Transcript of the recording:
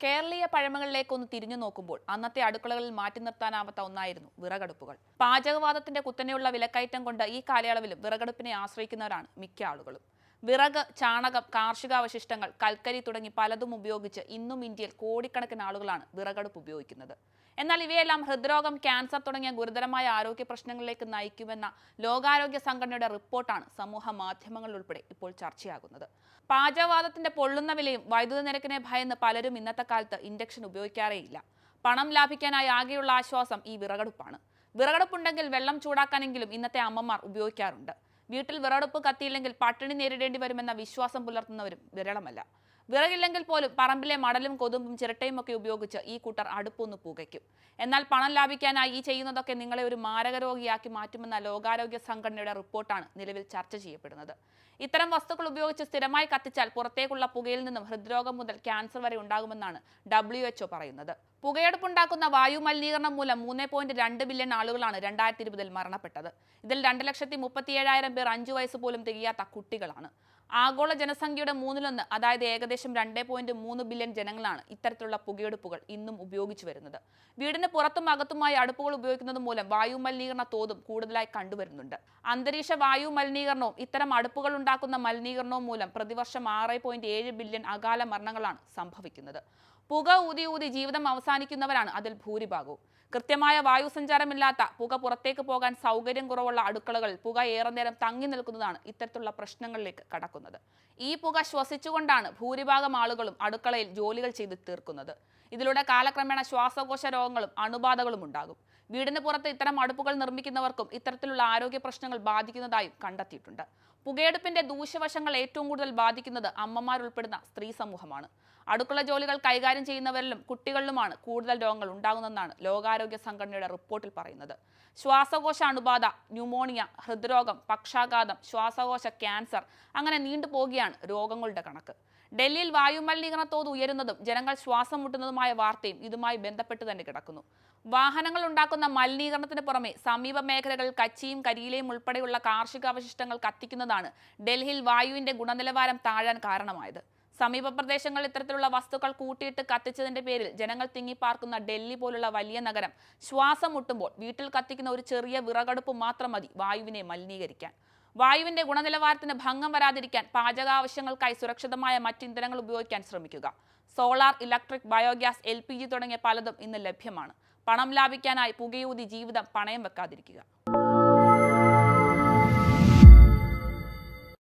കേരളീയ പഴമകളിലേക്ക് ഒന്ന് തിരിഞ്ഞു നോക്കുമ്പോൾ അന്നത്തെ അടുക്കളകളിൽ മാറ്റി നിർത്താനാവാത്ത ഒന്നായിരുന്നു വിറകടുപ്പുകൾ. പാചകവാദത്തിന്റെ കുത്തനെയുള്ള വിലക്കയറ്റം കൊണ്ട് ഈ കാലയളവിലും വിറകടുപ്പിനെ ആശ്രയിക്കുന്നവരാണ് മിക്ക ആളുകളും. വിറക് ചാണകം കാർഷികാവശിഷ്ടങ്ങൾ കൽക്കരി തുടങ്ങി പലതും ഉപയോഗിച്ച് ഇന്നും ഇന്ത്യയിൽ കോടിക്കണക്കിന് ആളുകളാണ് വിറകടുപ്പ് ഉപയോഗിക്കുന്നത്. എന്നാൽ ഇവയെല്ലാം ഹൃദ്രോഗം ക്യാൻസർ തുടങ്ങിയ ഗുരുതരമായ ആരോഗ്യ പ്രശ്നങ്ങളിലേക്ക് നയിക്കുമെന്ന ലോകാരോഗ്യ സംഘടനയുടെ റിപ്പോർട്ടാണ് സമൂഹ മാധ്യമങ്ങളിൽ ഉൾപ്പെടെ ഇപ്പോൾ ചർച്ചയാകുന്നത്. പാചകവാദത്തിന്റെ പൊള്ളുന്ന വിലയും വൈദ്യുത നിരക്കിനെ ഭയന്ന് പലരും ഇന്നത്തെ കാലത്ത് ഇൻഡക്ഷൻ ഉപയോഗിക്കാറേയില്ല. പണം ലാഭിക്കാനായി ആകെയുള്ള ആശ്വാസം ഈ വിറകടുപ്പാണ്. വിറകടുപ്പുണ്ടെങ്കിൽ വെള്ളം ചൂടാക്കാനെങ്കിലും ഇന്നത്തെ അമ്മമാർ ഉപയോഗിക്കാറുണ്ട്. വീട്ടിൽ വിറകടുപ്പ് കത്തിയില്ലെങ്കിൽ പട്ടിണി നേരിടേണ്ടി വരുമെന്ന വിശ്വാസം പുലർത്തുന്നവരും വിരളമല്ല. വിറകില്ലെങ്കിൽ പോലും പറമ്പിലെ മടലും കൊതുമ്പും ചിരട്ടയും ഒക്കെ ഉപയോഗിച്ച് ഈ കൂട്ടർ അടുപ്പൊന്ന് പുകയ്ക്കും. എന്നാൽ പണം ലാഭിക്കാനായി ഈ ചെയ്യുന്നതൊക്കെ നിങ്ങളെ ഒരു മാരകരോഗിയാക്കി മാറ്റുമെന്ന ലോകാരോഗ്യ സംഘടനയുടെ റിപ്പോർട്ടാണ് നിലവിൽ ചർച്ച ചെയ്യപ്പെടുന്നത്. ഇത്തരം വസ്തുക്കൾ ഉപയോഗിച്ച് സ്ഥിരമായി കത്തിച്ചാൽ പുറത്തേക്കുള്ള പുകയിൽ നിന്നും ഹൃദ്രോഗം മുതൽ ക്യാൻസർ വരെ ഉണ്ടാകുമെന്നാണ് ഡബ്ല്യു എച്ച്ഒ പറയുന്നത്. പുകയെടുപ്പുണ്ടാക്കുന്ന വായു മലിനീകരണം മൂലം മൂന്ന് പോയിന്റ് രണ്ട് ബില്യൺ ആളുകളാണ് രണ്ടായിരത്തി ഇരുപതിൽ മരണപ്പെട്ടത്. ഇതിൽ രണ്ട് ലക്ഷത്തി മുപ്പത്തിയേഴായിരം പേർ അഞ്ചു വയസ്സ് പോലും തികയാത്ത കുട്ടികളാണ്. ആഗോള ജനസംഖ്യയുടെ മൂന്നിലൊന്ന് അതായത് ഏകദേശം രണ്ട് പോയിന്റ് മൂന്ന് ബില്യൺ ജനങ്ങളാണ് ഇത്തരത്തിലുള്ള പുകയെടുപ്പുകൾ ഇന്നും ഉപയോഗിച്ചു വരുന്നത്. വീടിന് പുറത്തും അകത്തുമായി അടുപ്പുകൾ ഉപയോഗിക്കുന്നത് മൂലം വായു മലിനീകരണ തോതും കൂടുതലായി കണ്ടുവരുന്നുണ്ട്. അന്തരീക്ഷ വായു മലിനീകരണവും ഇത്തരം അടുപ്പുകൾ ഉണ്ടാക്കുന്ന മലിനീകരണവും മൂലം പ്രതിവർഷം ആറ് ബില്യൺ അകാല മരണങ്ങളാണ് സംഭവിക്കുന്നത്. പുക ഊതി ഊതി ജീവിതം അവസാനിക്കുന്നവരാണ് അതിൽ ഭൂരിഭാഗവും. കൃത്യമായ വായു സഞ്ചാരമില്ലാത്ത പുക പുറത്തേക്ക് പോകാൻ സൗകര്യം കുറവുള്ള അടുക്കളകൾ പുക ഏറെ നേരം തങ്ങി നിൽക്കുന്നതാണ് ഇത്തരത്തിലുള്ള പ്രശ്നങ്ങളിലേക്ക് കടക്കുന്നത്. ഈ പുക ശ്വസിച്ചുകൊണ്ടാണ് ഭൂരിഭാഗം ആളുകളും അടുക്കളയിൽ ജോലികൾ ചെയ്ത് തീർക്കുന്നത്. ഇതിലൂടെ കാലക്രമേണ ശ്വാസകോശ രോഗങ്ങളും അണുബാധകളും ഉണ്ടാകും. വീടിന് പുറത്ത് ഇത്തരം അടുപ്പുകൾ നിർമ്മിക്കുന്നവർക്കും ഇത്തരത്തിലുള്ള ആരോഗ്യ പ്രശ്നങ്ങൾ ബാധിക്കുന്നതായും കണ്ടെത്തിയിട്ടുണ്ട്. പുകയെടുപ്പിന്റെ ദൂഷ്യവശങ്ങൾ ഏറ്റവും കൂടുതൽ ബാധിക്കുന്നത് അമ്മമാരുൾപ്പെടുന്ന സ്ത്രീ സമൂഹമാണ്. അടുക്കള ജോലികൾ കൈകാര്യം ചെയ്യുന്നവരിലും കുട്ടികളിലുമാണ് കൂടുതൽ രോഗങ്ങൾ ഉണ്ടാകുന്നതെന്നാണ് ലോകാരോഗ്യ സംഘടനയുടെ റിപ്പോർട്ടിൽ പറയുന്നത്. ശ്വാസകോശ അണുബാധ ന്യൂമോണിയ ഹൃദ്രോഗം പക്ഷാഘാതം ശ്വാസകോശ ക്യാൻസർ അങ്ങനെ നീണ്ടുപോകുകയാണ് രോഗങ്ങളുടെ കണക്ക്. ഡൽഹിയിൽ വായുമലിനീകരണ തോത് ഉയരുന്നതും ജനങ്ങൾ ശ്വാസം മുട്ടുന്നതുമായ വാർത്തയും ഇതുമായി ബന്ധപ്പെട്ട് തന്നെ കിടക്കുന്നു. വാഹനങ്ങൾ ഉണ്ടാക്കുന്ന മലിനീകരണത്തിന് പുറമെ സമീപ മേഖലകളിൽ കച്ചിയും കരിയിലയും ഉൾപ്പെടെയുള്ള കാർഷിക അവശിഷ്ടങ്ങൾ കത്തിക്കുന്നതാണ് ഡൽഹിയിൽ വായുവിന്റെ ഗുണനിലവാരം താഴാൻ കാരണമായത്. സമീപ പ്രദേശങ്ങളിൽ ഇത്തരത്തിലുള്ള വസ്തുക്കൾ കൂട്ടിയിട്ട് കത്തിച്ചതിന്റെ പേരിൽ ജനങ്ങൾ തിങ്ങിപ്പാർക്കുന്ന ഡൽഹി പോലുള്ള വലിയ നഗരം ശ്വാസം മുട്ടുമ്പോൾ വീട്ടിൽ കത്തിക്കുന്ന ഒരു ചെറിയ വിറകടുപ്പ് മാത്രം മതി വായുവിനെ മലിനീകരിക്കാൻ. വായുവിന്റെ ഗുണനിലവാരത്തിന് ഭംഗം വരാതിരിക്കാൻ പാചകാവശ്യങ്ങൾക്കായി സുരക്ഷിതമായ മറ്റ് ഇന്ധനങ്ങൾ ഉപയോഗിക്കാൻ ശ്രമിക്കുക. സോളാർ ഇലക്ട്രിക് ബയോഗ്യാസ് എൽ തുടങ്ങിയ പലതും ഇന്ന് ലഭ്യമാണ്. പണം ലാഭിക്കാനായി പുകയൂതി ജീവിതം പണയം വെക്കാതിരിക്കുക.